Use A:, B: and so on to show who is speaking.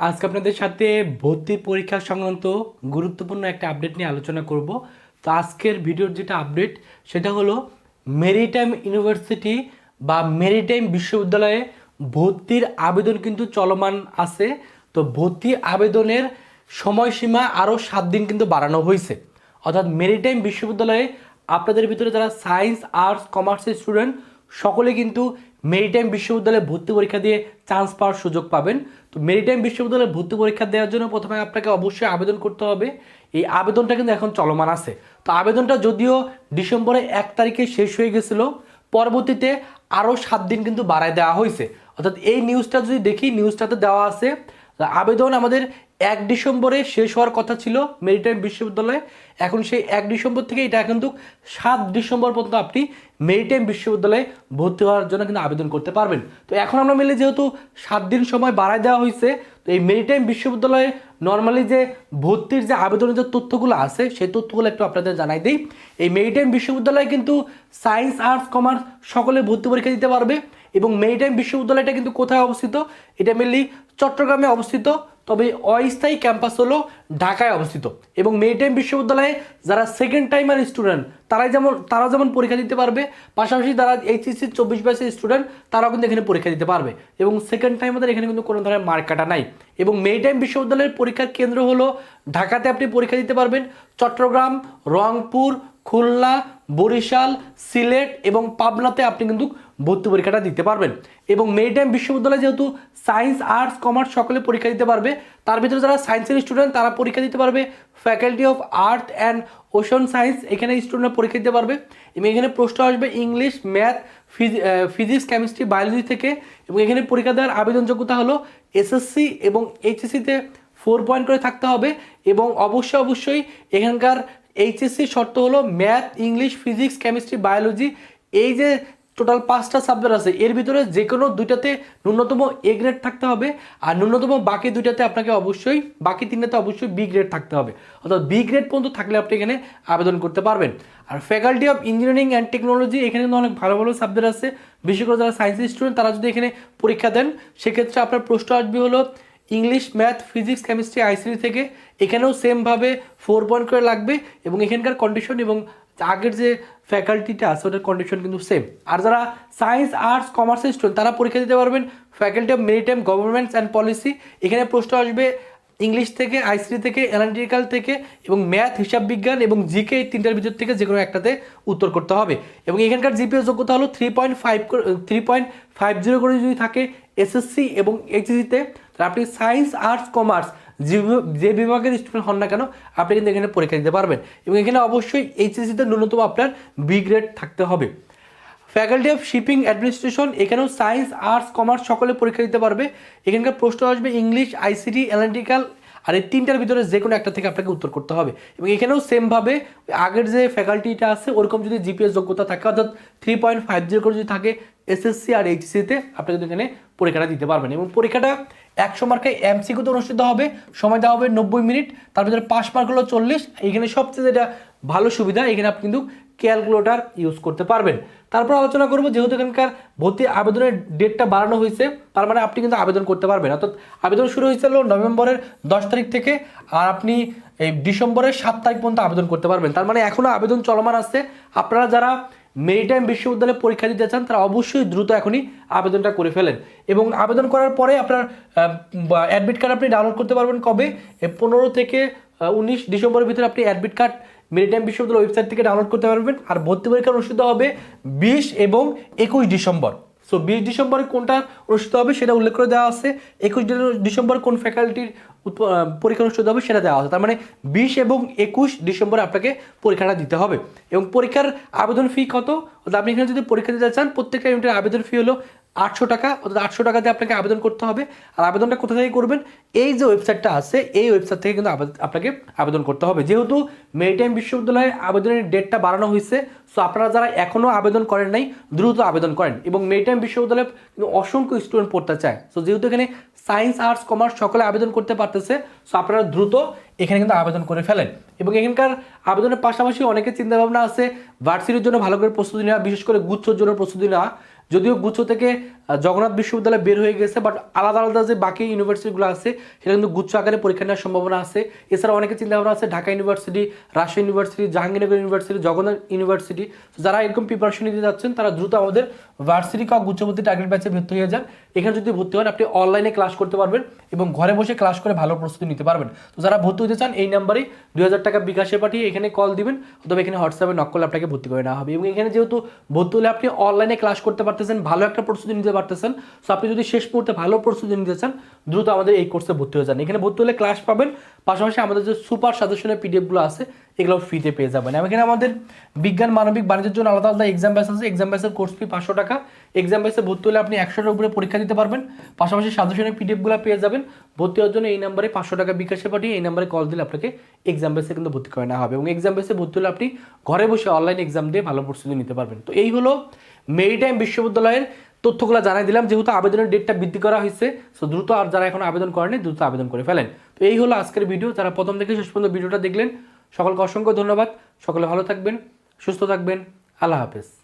A: আজকে আপনাদের সাথে ভর্তি পরীক্ষা সংক্রান্ত গুরুত্বপূর্ণ একটা আপডেট নিয়ে আলোচনা করব। তো আজকের ভিডিওর যেটা আপডেট সেটা হলো মেরিটাইম ইউনিভার্সিটি বা মেরিটাইম বিশ্ববিদ্যালয়ে ভর্তির আবেদন কিন্তু চলমান আছে। তো ভর্তি আবেদনের সময়সীমা আরও সাত দিন কিন্তু বাড়ানো হয়েছে। অর্থাৎ মেরিটাইম বিশ্ববিদ্যালয়ে আপনাদের ভিতরে যারা সায়েন্স আর্টস কমার্সের স্টুডেন্ট সকলে কিন্তু মেরিটাইম বিশ্ববিদ্যালয়ে ভর্তি পরীক্ষা দিয়ে চান্স পাওয়ার সুযোগ পাবেন। তো মেরিটাইম বিশ্ববিদ্যালয়ে ভর্তি পরীক্ষা দেওয়ার জন্য প্রথমে আপনাকে অবশ্যই আবেদন করতে হবে। এই আবেদনটা কিন্তু এখন চলমান আছে। তো আবেদনটা যদিও ডিসেম্বরে এক তারিখে শেষ হয়ে গেছিল, পরবর্তীতে আরও সাত দিন কিন্তু বাড়ায় দেওয়া হয়েছে। অর্থাৎ এই নিউজটা যদি দেখি নিউজটাতে দেওয়া আছে, আবেদন আমাদের এক ডিসেম্বরে শেষ হওয়ার কথা ছিল মেরিটাইম বিশ্ববিদ্যালয়ে। এখন সেই এক ডিসেম্বর থেকে এটা কিন্তু সাত ডিসেম্বর পর্যন্ত আপনি মেরিটাইম বিশ্ববিদ্যালয়ে ভর্তি হওয়ার জন্য কিন্তু আবেদন করতে পারবেন। তো এখন আমরা মিলে যেহেতু সাত দিন সময় বাড়ায় দেওয়া হয়েছে, তো এই মেরিটাইম বিশ্ববিদ্যালয়ে নর্মালি যে ভর্তির যে আবেদনের যে তথ্যগুলো আছে, সেই তথ্যগুলো একটু আপনাদের জানাই দিই। এই মেরিটাইম বিশ্ববিদ্যালয়ে কিন্তু সায়েন্স, আর্টস, কমার্স সকলে ভর্তি পরীক্ষা দিতে পারবে এবং মেরিটাইম বিশ্ববিদ্যালয়টা কিন্তু কোথায় অবস্থিত? এটা মেনলি চট্টগ্রামে অবস্থিত, তবে অস্থায়ী ক্যাম্পাস হলো ঢাকায় অবস্থিত। এবং মেরিটাইম বিশ্ববিদ্যালয়ে যারা সেকেন্ড টাইমার স্টুডেন্ট তারাই যেমন তারা যেমন পরীক্ষা দিতে পারবে, পাশাপাশি যারা এইচএসসি, চব্বিশ বাইশের স্টুডেন্ট তারাও কিন্তু এখানে পরীক্ষা দিতে পারবে। এবং সেকেন্ড টাইম তাদের এখানে কিন্তু কোনো ধরনের মার্ক কাটা নাই। এবং মেরিটাইম বিশ্ববিদ্যালয়ের পরীক্ষার কেন্দ্র হলো ঢাকাতে আপনি পরীক্ষা দিতে পারবেন। চট্টগ্রাম, রংপুর খুলনা, বরিশাল, সিলেট এবং পাবনাতে আপনি কিন্তু ভর্তি পরীক্ষাটা দিতে পারবেন। এবং মেরিটাইম বিশ্ববিদ্যালয়ে যেহেতু সায়েন্স, আর্টস, কমার্স সকলে পরীক্ষা দিতে পারবে, তার ভিতরে যারা সায়েন্সের স্টুডেন্ট, তারা পরীক্ষা দিতে পারবে। Faculty of earth and ocean science, এখানে স্টুডেন্টরা পরীক্ষা দিতে পারবে। এবং এখানে প্রশ্ন আসবে English, math physics, chemistry, biology থেকে। এবং এখানে পরীক্ষা দেওয়ার আবেদন যোগ্যতা হলো এসএসসি এবং এইচএসসিতে ফোর পয়েন্ট করে থাকতে হবে। এবং অবশ্যই অবশ্যই এখানকার এইচএসসি শর্ত হলো math English physics chemistry biology এই যে টোটাল পাঁচটা সাবজেক্ট আছে, এর ভিতরে যে কোনো দুইটাতে ন্যূনতম এ গ্রেড থাকতে হবে আর ন্যূনতম বাকি দুইটাতে আপনাকে অবশ্যই, বাকি তিনটাতে অবশ্যই বি গ্রেড থাকতে হবে। অর্থাৎ বি গ্রেড পর্যন্ত থাকলে আপনি এখানে আবেদন করতে পারবেন। আর faculty of engineering and technology এখানে কিন্তু অনেক ভালো ভালো সাবজেক্ট আছে। বিশেষ করে যারা সায়েন্সের স্টুডেন্ট তারা যদি এখানে পরীক্ষা দেন, সেক্ষেত্রে আপনার প্রশ্ন আসবে হলো English, math, physics, chemistry ICT থেকে এখানেও সেমভাবে ফোর পয়েন্ট করে লাগবে এবং এখানকার কন্ডিশন এবং আগের যে ফ্যাকাল্টিটা আছে, ওটার কন্ডিশন কিন্তু সেম আর যারা সায়েন্স আর্টস কমার্সের স্টুডেন্ট তারা পরীক্ষা দিতে পারবেন faculty of maritime governments and policy এখানে প্রশ্ন আসবে ইংলিশ থেকে আইসিডি থেকে অ্যানালিটিক্যাল থেকে এবং ম্যাথ, হিসাব বিজ্ঞান এবং জিকে এই তিনটার ভিতর থেকে যে কোনো একটাতে উত্তর করতে হবে। এবং এখানকার জিপিএস যোগ্যতা হলো three point five three point five zero করে যদি থাকে এসএসসি এবং এইচএসিতে আপনি সায়েন্স, আর্টস, কমার্স যে বিভাগের স্টুডেন্ট হন না কেন, আপনি কিন্তু এখানে পরীক্ষা দিতে পারবেন। এবং এখানে অবশ্যই এইচএসিতে ন্যূনতম আপনার বি গ্রেড থাকতে হবে। ফ্যাকাল্টি অফ শিপিং অ্যাডমিনিস্ট্রেশন এখানেও সায়েন্স, আর্টস, কমার্স সকলে পরীক্ষা দিতে পারবে। এখানকার প্রশ্ন আসবে ইংলিশ আইসিটি অ্যানালিটিক্যাল আর এই তিনটার ভিতরে যে কোনো একটা থেকে আপনাকে উত্তর করতে হবে। এবং এখানেও সেমভাবে আগের যে ফ্যাকাল্টিটা আছে, ওরকম যদি জিপিএস যোগ্যতা থাকে, অর্থাৎ থ্রি পয়েন্ট ফাইভ জিরো করে যদি থাকে এসএসসি আর এইচসিতে আপনাকে এখানে পরীক্ষাটা দিতে পারবেন এবং পরীক্ষাটা একশো মার্কে এমসিকিউতে অনুষ্ঠিত হবে। সময় দেওয়া হবে নব্বই মিনিট, তার ভিতরে পাস মার্ক হলো চল্লিশ। এখানে সবচেয়ে যেটা ভালো সুবিধা, এখানে আপনি কিন্তু ক্যালকুলেটার ইউজ করতে পারবেন। তারপর আলোচনা করব, যেহেতু এখানকার ভর্তি আবেদনের ডেটটা বাড়ানো হয়েছে, তার মানে আপনি কিন্তু আবেদন করতে পারবেন। অর্থাৎ আবেদন শুরু হয়েছিল নভেম্বরের দশ তারিখ থেকে, আর আপনি এই ডিসেম্বরের সাত তারিখ পর্যন্ত আবেদন করতে পারবেন। তার মানে এখনও আবেদন চলমান আছে। আপনারা যারা মেরিটাইম বিশ্ববিদ্যালয়ে পরীক্ষা দিতে চান, তারা অবশ্যই দ্রুত এখনই আবেদনটা করে ফেলেন। এবং আবেদন করার পরে আপনার অ্যাডমিট কার্ড আপনি ডাউনলোড করতে পারবেন কবে? পনেরো থেকে উনিশ ডিসেম্বরের ভিতরে আপনি অ্যাডমিট কার্ড মেরিটাইম বিশ্ববিদ্যালয় ওয়েবসাইট থেকে ডাউনলোড করতে পারবেন। আর ভর্তি পরীক্ষা অনুষ্ঠিত হবে বিশ এবং একুশ ডিসেম্বর। সো বিশ ডিসেম্বরে কোনটা অনুষ্ঠিত হবে সেটা উল্লেখ করে দেওয়া আছে। একুশ ডিসেম্বর কোন ফ্যাকাল্টির পরীক্ষা অনুষ্ঠিত হবে সেটা দেওয়া আছে। তার মানে বিশ এবং একুশ ডিসেম্বরে আপনাকে পরীক্ষাটা দিতে হবে। এবং পরীক্ষার আবেদন ফি কত? আপনি এখানে যদি পরীক্ষা দিতে চান, প্রত্যেকটা ইউনিটের আবেদন ফি হলো আটশো টাকা, অর্থাৎ আটশো টাকা দিয়ে আপনাকে আবেদন করতে হবে। আর আবেদনটা কোথা থেকে করবেন? এই যে ওয়েবসাইটটা আছে, এই ওয়েবসাইট থেকে কিন্তু আপনাকে আবেদন করতে হবে। যেহেতু মেরিটাইম বিশ্ববিদ্যালয়ে আবেদনের ডেটটা বাড়ানো হয়েছে সো আপনারা যারা এখনও আবেদন করেন নাই, দ্রুত আবেদন করেন। এবং মেরিটাইম বিশ্ববিদ্যালয়ে কিন্তু অসংখ্য স্টুডেন্ট পড়তে চায়। সো যেহেতু এখানে সায়েন্স আর্টস কমার্স সকলে আবেদন করতে পারতেছে সো আপনারা দ্রুত এখানে কিন্তু আবেদন করে ফেলেন। এবং এখানকার আবেদনের পাশাপাশি অনেকের চিন্তাভাবনা আছে ভার্সিটির জন্য ভালো করে প্রস্তুতি নেওয়া, বিশেষ করে গুচ্ছর জন্য প্রস্তুতি নেওয়া। যদিও গুচ্ছ থেকে জগন্নাথ বিশ্ববিদ্যালয় বের হয়ে গেছে বাট আলাদা আলাদা যে বাকি ইউনিভার্সিটিগুলো আছে, সেটা কিন্তু গুচ্ছ আকারে পরীক্ষা নেওয়ার সম্ভাবনা আছে। এছাড়া অনেকে চিন্তা ভাবনা আছে, Dhaka university Rajshahi university Jahangirnagar university Jagannath university যারা এরকম প্রিপারেশন নিতে যাচ্ছেন, তারা দ্রুত আমাদের ভার্সিটি কা গুচ্ছবর্তী টার্গেট ব্যাচে ভর্তি হয়ে যান। এখানে যদি ভর্তি হন, আপনি অনলাইনে ক্লাস করতে পারবেন এবং ঘরে বসে ক্লাস করে ভালো প্রস্তুতি নিতে পারবেন। তো যারা ভর্তি হতে চান, এই নাম্বারে দুই হাজার টাকা বিকাশে পাঠিয়ে এখানে কল দিবেন, অথবা এখানে হোয়াটসঅ্যাপে নক করলে আপনাকে ভর্তি করে নেওয়া হবে। এবং এখানে যেহেতু ভর্তি হলে আপনি অনলাইনে ক্লাস করতে পারতেছেন, ভালো একটা প্রস্তুতি নিতে পারতেছেন। সো আপনি যদি শেষ মুহূর্তে ভালো প্রস্তুতি নিতে চান, দ্রুত আমাদের এই কোর্সে ভর্তি হয়ে যান। এখানে ভর্তি হলে ক্লাস পাবেন। পাশাপাশি আমাদের যে সুপার সাজেশনের পিডিএফগুলো আছে এগুলো ফ্রিতে পেয়ে যাবেন। এবং এখানে আমাদের বিজ্ঞান, মানবিক, বাণিজ্যের জন্য আলাদা আলাদা এক্সাম ব্যাস আছে। এক্সাম ব্যাসের কোর্স ফি পাঁচশো টাকা। এক্সাম ব্যাসে ভর্তি হলে আপনি একশোটার উপরে পরীক্ষা দিতে পারবেন। পাশাপাশি সাজেশনের পিডিএফগুলো পেয়ে যাবেন। ভর্তি হওয়ার জন্য এই নাম্বারে পাঁচশো টাকা বিকাশে পাঠিয়ে এই নাম্বারে কল দিলে আপনাকে এক্সাম বেসে কিন্তু ভর্তি করে নেওয়া হবে। এবং এক্সাম বেসে ভর্তি হলে আপনি ঘরে বসে অনলাইন এক্সাম দিয়ে ভালো প্রস্তুতি নিতে পারবেন। তো এই হলো মেরিটাইম বিশ্ববিদ্যালয়ের তথ্যগুলো জানাই দিলাম, যেহেতু আবেদনের ডেটটা বৃদ্ধি করা হয়েছে সো দ্রুত আর যারা এখন আবেদন করেনি দ্রুত আবেদন করে ফেলেন। তো এই হলো আজকের ভিডিও যারা প্রথম থেকে শেষ পর্যন্ত ভিডিওটা দেখলেন, সকলকে অসংখ্য ধন্যবাদ, সকলে ভালো থাকবেন, সুস্থ থাকবেন, আল্লাহ হাফেজ।